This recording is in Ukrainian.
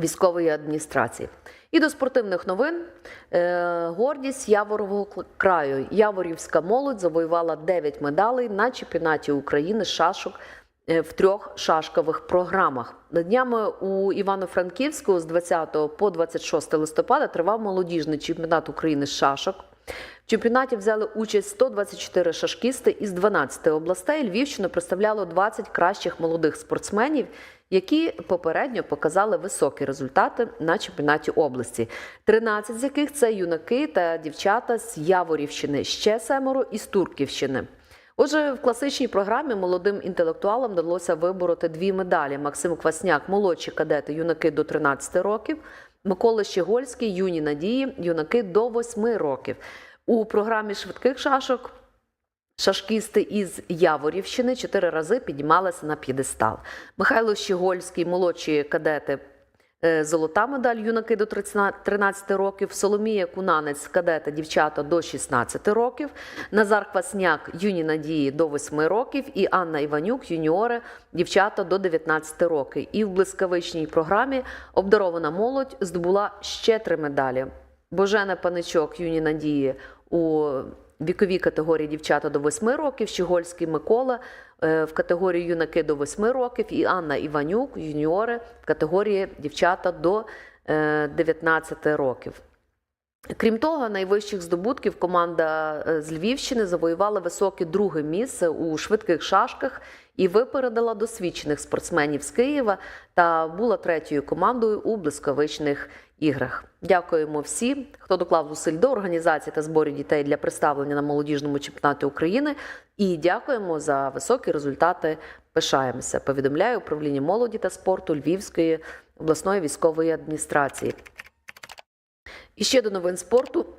військової адміністрації. І до спортивних новин Е, гордість Яворового краю. Яворівська молодь завоювала 9 медалей на чемпіонаті України шашок е, в трьох шашкових програмах. Днями у Івано-Франківську з 20 по 26 листопада тривав молодіжний чемпіонат України шашок. В чемпіонаті взяли участь 124 шашкісти із 12 областей. Львівщину представляло 20 кращих молодих спортсменів, які попередньо показали високі результати на чемпіонаті області. 13 з яких це юнаки та дівчата з Яворівщини, ще семеро із Турківщини. Отже, в класичній програмі молодим інтелектуалам вдалося вибороти дві медалі: Максим Квасняк, молодші кадети, юнаки до 13 років, Микола Щегольський, юні надії, юнаки до 8 років. У програмі швидких шашок шашкісти із Яворівщини чотири рази піднімалися на п'єдестал. Михайло Щегольський, молодші кадети. Е, Золота медаль юнаки до 13 років, Соломія Кунанець, кадети, дівчата до 16 років, Назар Квасняк, юні надії до 8 років, і Анна Іванюк, юніори, дівчата до 19 років. І в блискавичній програмі обдарована молодь здобула ще три медалі. Божена Паничок, юні надії у віковій категорії дівчата до 8 років, Щегольський Микола е, в категорії юнаки до 8 років, і Анна Іванюк, юніори в категорії дівчата до е, 19 років. Крім того, найвищих здобутків команда е, з Львівщини завоювала високе друге місце у швидких шашках і випередила досвідчених спортсменів з Києва та була третьою командою у блискавичних іграх. Дякуємо всім, хто доклав зусиль до організації та збору дітей для представлення на молодіжному чемпіонаті України. І дякуємо за високі результати. Пишаємося. Повідомляє управління молоді та спорту Львівської обласної військової адміністрації. І ще до новин спорту.